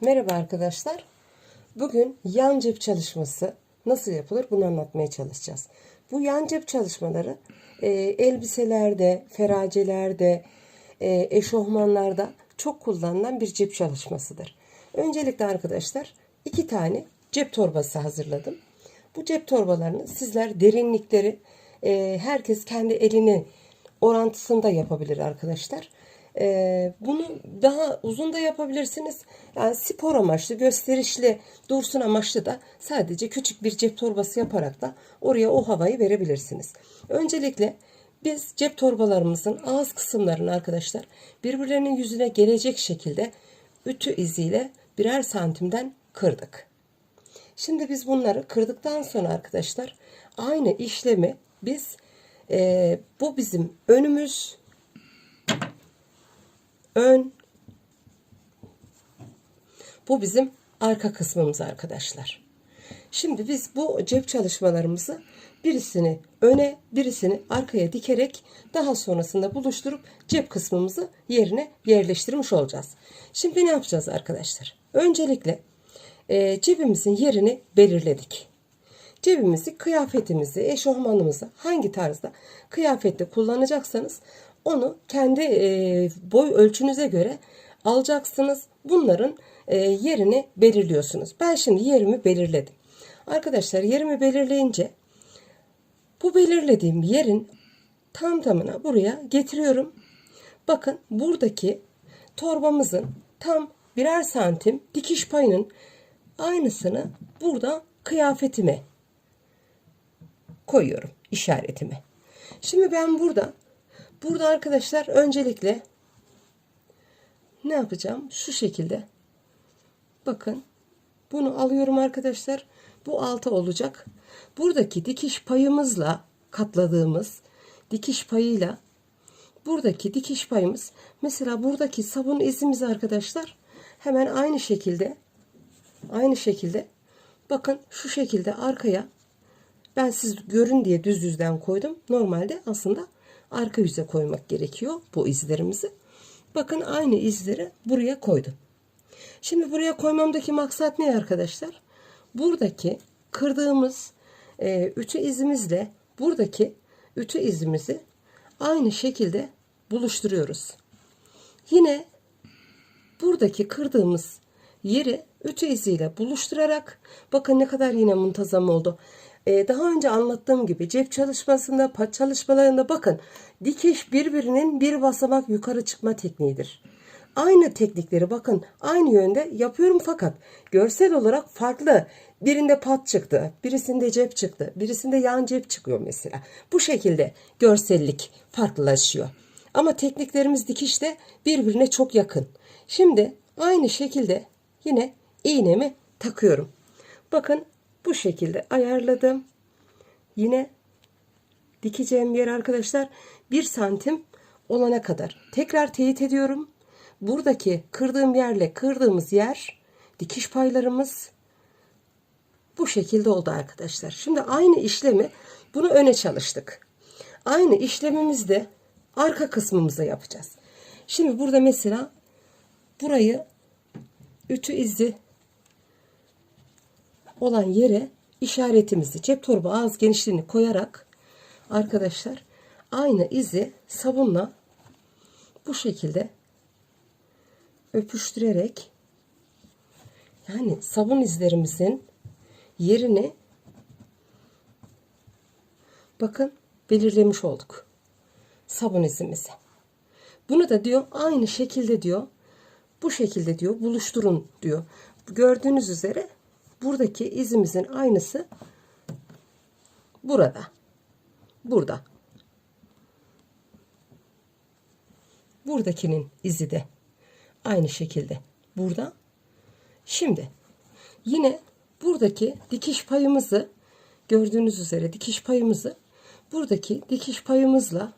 Merhaba arkadaşlar. Bugün yan cep çalışması nasıl yapılır bunu anlatmaya çalışacağız. Bu yan cep çalışmaları e, elbiselerde, feracelerde, e, eşofmanlarda çok kullanılan bir cep çalışmasıdır. Öncelikle arkadaşlar iki tane cep torbası hazırladım. Bu cep torbalarını sizler derinlikleri e, herkes kendi elini orantısında yapabilir arkadaşlar. Ee, bunu daha uzun da yapabilirsiniz. Yani spor amaçlı, gösterişli, dursun amaçlı da sadece küçük bir cep torbası yaparak da oraya o havayı verebilirsiniz. Öncelikle biz cep torbalarımızın ağız kısımlarını arkadaşlar birbirlerinin yüzüne gelecek şekilde ütü iziyle birer santimden kırdık. Şimdi biz bunları kırdıktan sonra arkadaşlar aynı işlemi biz e, bu bizim önümüz ön bu bizim arka kısmımız arkadaşlar. Şimdi biz bu cep çalışmalarımızı birisini öne birisini arkaya dikerek daha sonrasında buluşturup cep kısmımızı yerine yerleştirmiş olacağız. Şimdi ne yapacağız arkadaşlar? Öncelikle e, cebimizin yerini belirledik. Cebimizi, kıyafetimizi, eşofmanımızı hangi tarzda kıyafette kullanacaksanız onu kendi e, boy ölçünüze göre alacaksınız. Bunların e, yerini belirliyorsunuz. Ben şimdi yerimi belirledim. Arkadaşlar yerimi belirleyince bu belirlediğim yerin tam tamına buraya getiriyorum. Bakın buradaki torbamızın tam birer santim dikiş payının aynısını burada kıyafetime koyuyorum işaretimi. Şimdi ben burada burada arkadaşlar öncelikle ne yapacağım? Şu şekilde. Bakın bunu alıyorum arkadaşlar. Bu alta olacak. Buradaki dikiş payımızla katladığımız dikiş payıyla buradaki dikiş payımız mesela buradaki sabun izimiz arkadaşlar hemen aynı şekilde aynı şekilde bakın şu şekilde arkaya ben siz görün diye düz yüzden koydum. Normalde aslında arka yüze koymak gerekiyor bu izlerimizi. Bakın aynı izleri buraya koydum. Şimdi buraya koymamdaki maksat ne arkadaşlar? Buradaki kırdığımız e, ütü izimizle buradaki ütü izimizi aynı şekilde buluşturuyoruz. Yine buradaki kırdığımız yeri ütü iziyle buluşturarak bakın ne kadar yine muntazam oldu. Ee, daha önce anlattığım gibi cep çalışmasında, pat çalışmalarında bakın dikiş birbirinin bir basamak yukarı çıkma tekniğidir. Aynı teknikleri bakın aynı yönde yapıyorum fakat görsel olarak farklı. Birinde pat çıktı, birisinde cep çıktı, birisinde yan cep çıkıyor mesela. Bu şekilde görsellik farklılaşıyor. Ama tekniklerimiz dikişte birbirine çok yakın. Şimdi aynı şekilde yine iğnemi takıyorum. Bakın bu şekilde ayarladım. Yine dikeceğim yer arkadaşlar 1 santim olana kadar. Tekrar teyit ediyorum. Buradaki kırdığım yerle kırdığımız yer dikiş paylarımız bu şekilde oldu arkadaşlar. Şimdi aynı işlemi bunu öne çalıştık. Aynı işlemimizde arka kısmımıza yapacağız. Şimdi burada mesela burayı ütü izi olan yere işaretimizi cep torba ağız genişliğini koyarak arkadaşlar aynı izi sabunla bu şekilde öpüştürerek yani sabun izlerimizin yerini bakın belirlemiş olduk. Sabun izimizi. Bunu da diyor aynı şekilde diyor bu şekilde diyor buluşturun diyor. Gördüğünüz üzere buradaki izimizin aynısı burada. Burada. Buradakinin izi de aynı şekilde burada. Şimdi yine buradaki dikiş payımızı gördüğünüz üzere dikiş payımızı buradaki dikiş payımızla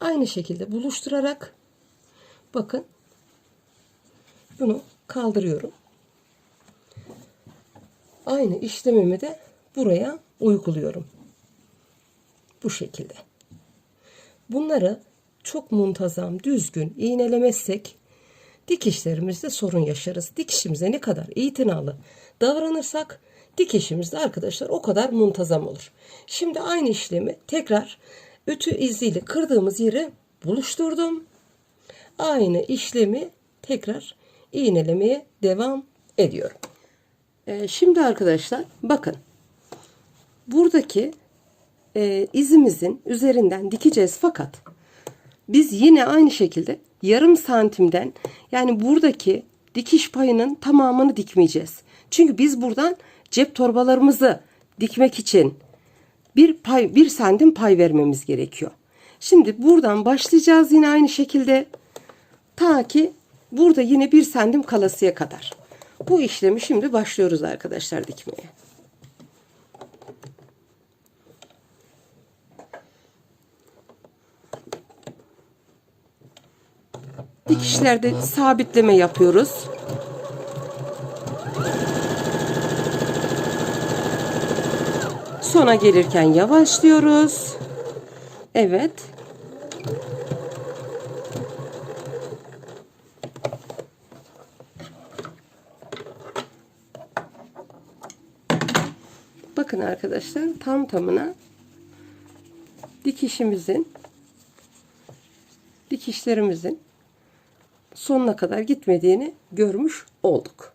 aynı şekilde buluşturarak bakın bunu kaldırıyorum. Aynı işlemimi de buraya uyguluyorum. Bu şekilde. Bunları çok muntazam, düzgün iğnelemezsek dikişlerimizde sorun yaşarız. Dikişimize ne kadar itinalı davranırsak dikişimiz de arkadaşlar o kadar muntazam olur. Şimdi aynı işlemi tekrar ütü iziyle kırdığımız yeri buluşturdum. Aynı işlemi tekrar iğnelemeye devam ediyorum. Ee, şimdi arkadaşlar bakın buradaki e, izimizin üzerinden dikeceğiz fakat biz yine aynı şekilde yarım santimden yani buradaki dikiş payının tamamını dikmeyeceğiz. Çünkü biz buradan cep torbalarımızı dikmek için bir pay bir santim pay vermemiz gerekiyor. Şimdi buradan başlayacağız yine aynı şekilde ta ki burada yine bir santim kalasıya kadar. Bu işlemi şimdi başlıyoruz arkadaşlar dikmeye. Dikişlerde sabitleme yapıyoruz. Sona gelirken yavaşlıyoruz. Evet. Bakın arkadaşlar tam tamına dikişimizin dikişlerimizin sonuna kadar gitmediğini görmüş olduk.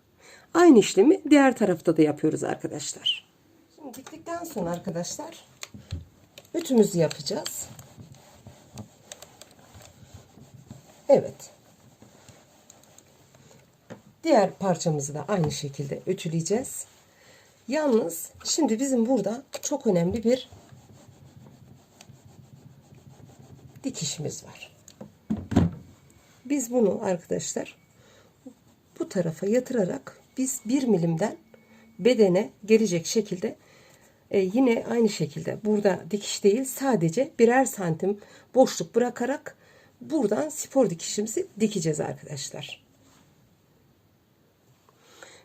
Aynı işlemi diğer tarafta da yapıyoruz arkadaşlar. Şimdi diktikten sonra arkadaşlar ütümüzü yapacağız. Evet. Diğer parçamızı da aynı şekilde ütüleyeceğiz. Yalnız şimdi bizim burada çok önemli bir dikişimiz var. Biz bunu arkadaşlar bu tarafa yatırarak biz bir milimden bedene gelecek şekilde e, yine aynı şekilde burada dikiş değil sadece birer santim boşluk bırakarak buradan spor dikişimizi dikeceğiz arkadaşlar.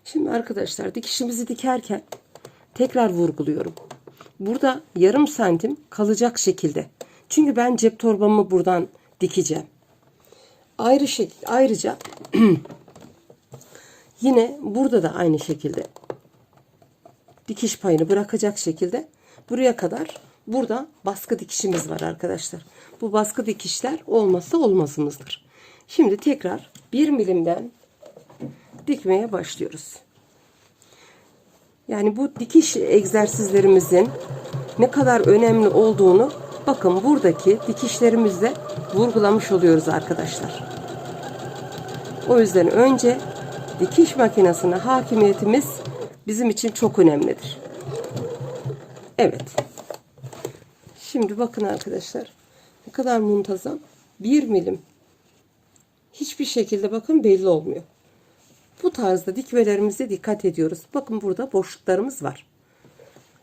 Şimdi arkadaşlar dikişimizi dikerken tekrar vurguluyorum. Burada yarım santim kalacak şekilde. Çünkü ben cep torbamı buradan dikeceğim. Ayrı şekilde ayrıca yine burada da aynı şekilde dikiş payını bırakacak şekilde buraya kadar burada baskı dikişimiz var arkadaşlar. Bu baskı dikişler olmazsa olmazımızdır. Şimdi tekrar 1 milimden dikmeye başlıyoruz. Yani bu dikiş egzersizlerimizin ne kadar önemli olduğunu bakın buradaki dikişlerimizde vurgulamış oluyoruz arkadaşlar. O yüzden önce dikiş makinesine hakimiyetimiz bizim için çok önemlidir. Evet. Şimdi bakın arkadaşlar ne kadar muntazam. 1 milim hiçbir şekilde bakın belli olmuyor. Bu tarzda dikmelerimize dikkat ediyoruz. Bakın burada boşluklarımız var.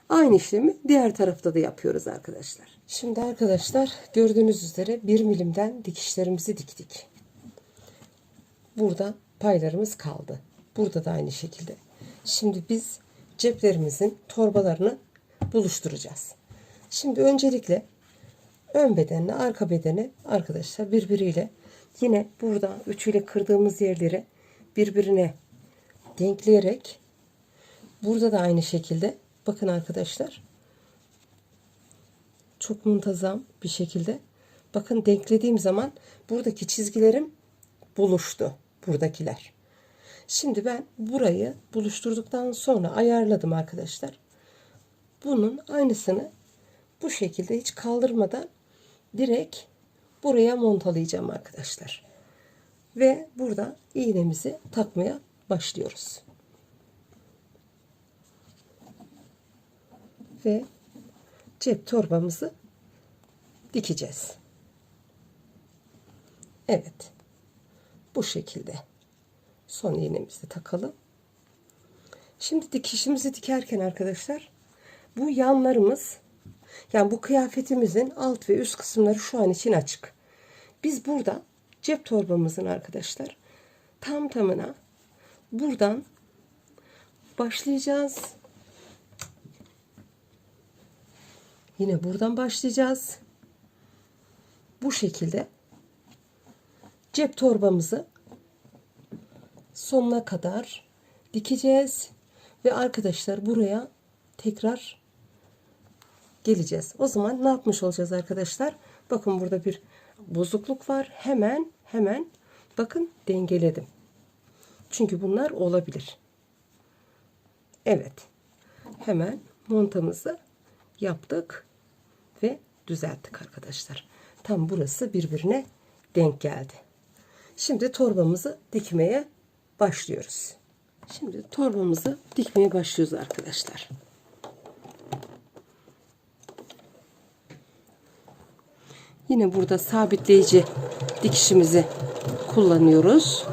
Aynı işlemi diğer tarafta da yapıyoruz arkadaşlar. Şimdi arkadaşlar gördüğünüz üzere 1 milimden dikişlerimizi diktik. Burada paylarımız kaldı. Burada da aynı şekilde. Şimdi biz ceplerimizin torbalarını buluşturacağız. Şimdi öncelikle ön bedenle arka bedeni arkadaşlar birbiriyle yine burada üçüyle kırdığımız yerleri birbirine denkleyerek burada da aynı şekilde bakın arkadaşlar çok muntazam bir şekilde bakın denklediğim zaman buradaki çizgilerim buluştu buradakiler. Şimdi ben burayı buluşturduktan sonra ayarladım arkadaşlar. Bunun aynısını bu şekilde hiç kaldırmadan direkt buraya montalayacağım arkadaşlar. Ve burada iğnemizi takmaya başlıyoruz. Ve cep torbamızı dikeceğiz. Evet. Bu şekilde. Son iğnemizi takalım. Şimdi dikişimizi dikerken arkadaşlar bu yanlarımız yani bu kıyafetimizin alt ve üst kısımları şu an için açık. Biz burada cep torbamızın arkadaşlar tam tamına buradan başlayacağız. Yine buradan başlayacağız. Bu şekilde cep torbamızı sonuna kadar dikeceğiz ve arkadaşlar buraya tekrar geleceğiz. O zaman ne yapmış olacağız arkadaşlar? Bakın burada bir bozukluk var. Hemen hemen bakın dengeledim. Çünkü bunlar olabilir. Evet. Hemen montamızı yaptık ve düzelttik arkadaşlar. Tam burası birbirine denk geldi. Şimdi torbamızı dikmeye başlıyoruz. Şimdi torbamızı dikmeye başlıyoruz arkadaşlar. Yine burada sabitleyici dikişimizi kullanıyoruz.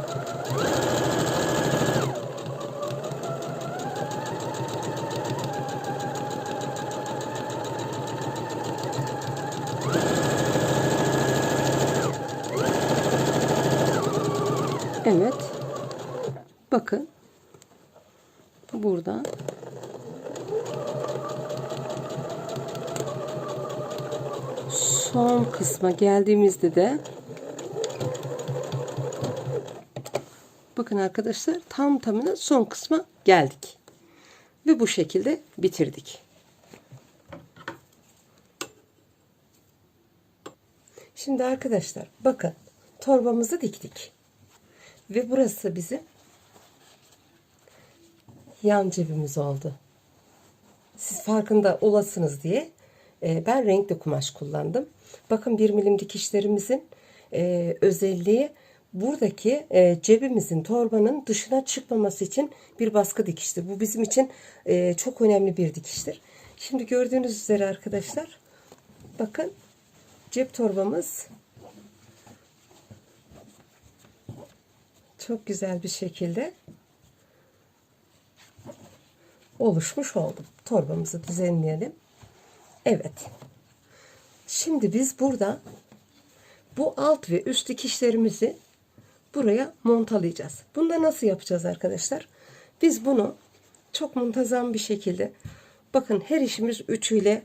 Evet. Bakın. Burada son kısma geldiğimizde de bakın arkadaşlar tam tamına son kısma geldik. Ve bu şekilde bitirdik. Şimdi arkadaşlar bakın torbamızı diktik. Ve burası bizim yan cebimiz oldu. Siz farkında olasınız diye e, ben renkli kumaş kullandım. Bakın bir milim dikişlerimizin e, özelliği buradaki e, cebimizin torbanın dışına çıkmaması için bir baskı dikiştir. Bu bizim için e, çok önemli bir dikiştir. Şimdi gördüğünüz üzere arkadaşlar bakın cep torbamız çok güzel bir şekilde oluşmuş oldu. Torbamızı düzenleyelim. Evet. Şimdi biz burada bu alt ve üst dikişlerimizi buraya montalayacağız. Bunda nasıl yapacağız arkadaşlar? Biz bunu çok muntazam bir şekilde bakın her işimiz üçüyle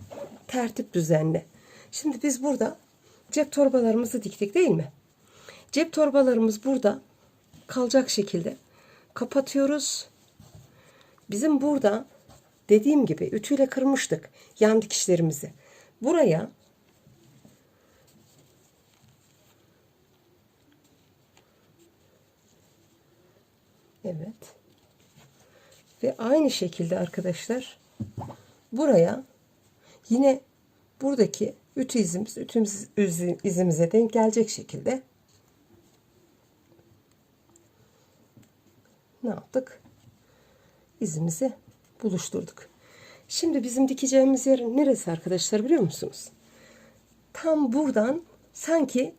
tertip düzenli. Şimdi biz burada cep torbalarımızı diktik değil mi? Cep torbalarımız burada kalacak şekilde kapatıyoruz. Bizim burada dediğim gibi ütüyle kırmıştık yan dikişlerimizi. Buraya Evet. Ve aynı şekilde arkadaşlar buraya yine buradaki ütü izimiz ütümüz izimize denk gelecek şekilde ne yaptık? İzimizi buluşturduk. Şimdi bizim dikeceğimiz yer neresi arkadaşlar biliyor musunuz? Tam buradan sanki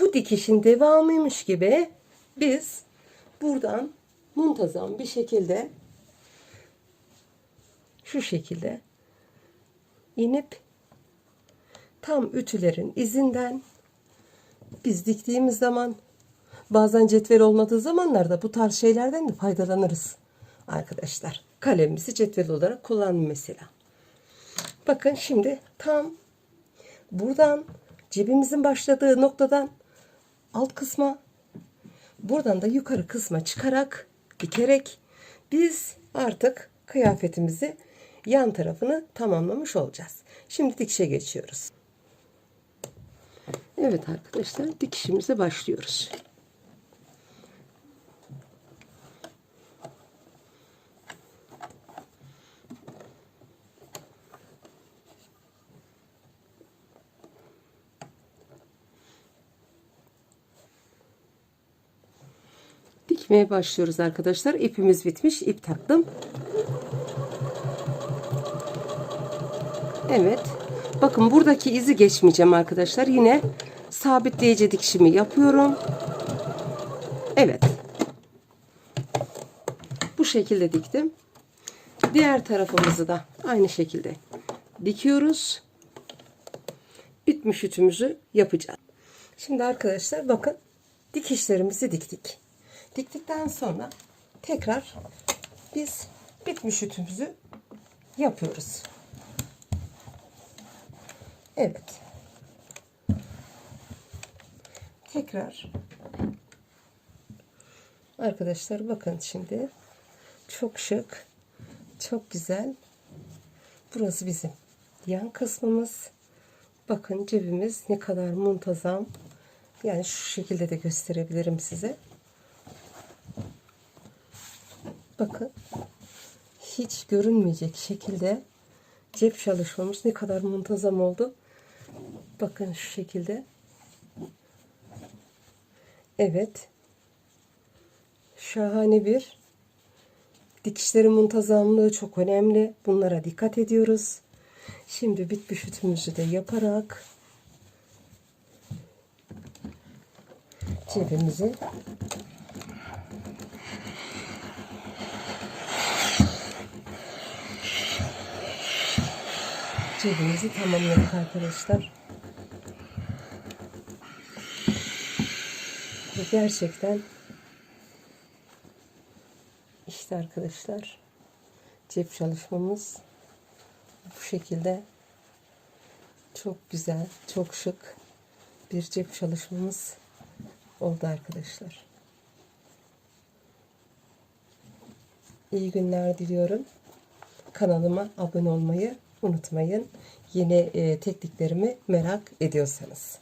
bu dikişin devamıymış gibi biz buradan muntazam bir şekilde şu şekilde inip tam ütülerin izinden biz diktiğimiz zaman bazen cetvel olmadığı zamanlarda bu tarz şeylerden de faydalanırız arkadaşlar. Kalemimizi cetvel olarak kullanın mesela. Bakın şimdi tam buradan cebimizin başladığı noktadan alt kısma buradan da yukarı kısma çıkarak dikerek biz artık kıyafetimizi yan tarafını tamamlamış olacağız. Şimdi dikişe geçiyoruz. Evet arkadaşlar dikişimize başlıyoruz. Dikmeye başlıyoruz arkadaşlar. İpimiz bitmiş. İp taktım. Evet. Bakın buradaki izi geçmeyeceğim arkadaşlar. Yine sabitleyici dikişimi yapıyorum. Evet. Bu şekilde diktim. Diğer tarafımızı da aynı şekilde dikiyoruz. Bitmiş ütümüzü yapacağız. Şimdi arkadaşlar bakın dikişlerimizi diktik. Diktikten sonra tekrar biz bitmiş ütümüzü yapıyoruz. Evet. Tekrar Arkadaşlar bakın şimdi. Çok şık. Çok güzel. Burası bizim yan kısmımız. Bakın cebimiz ne kadar muntazam. Yani şu şekilde de gösterebilirim size. Bakın. Hiç görünmeyecek şekilde cep çalışmamız ne kadar muntazam oldu. Bakın şu şekilde. Evet. Şahane bir dikişlerin muntazamlığı çok önemli. Bunlara dikkat ediyoruz. Şimdi bit bütünümüzü de yaparak cebimizi cebimizi tamamladık arkadaşlar. Ve gerçekten işte arkadaşlar cep çalışmamız bu şekilde çok güzel, çok şık bir cep çalışmamız oldu arkadaşlar. İyi günler diliyorum. Kanalıma abone olmayı unutmayın. Yeni e, tekniklerimi merak ediyorsanız.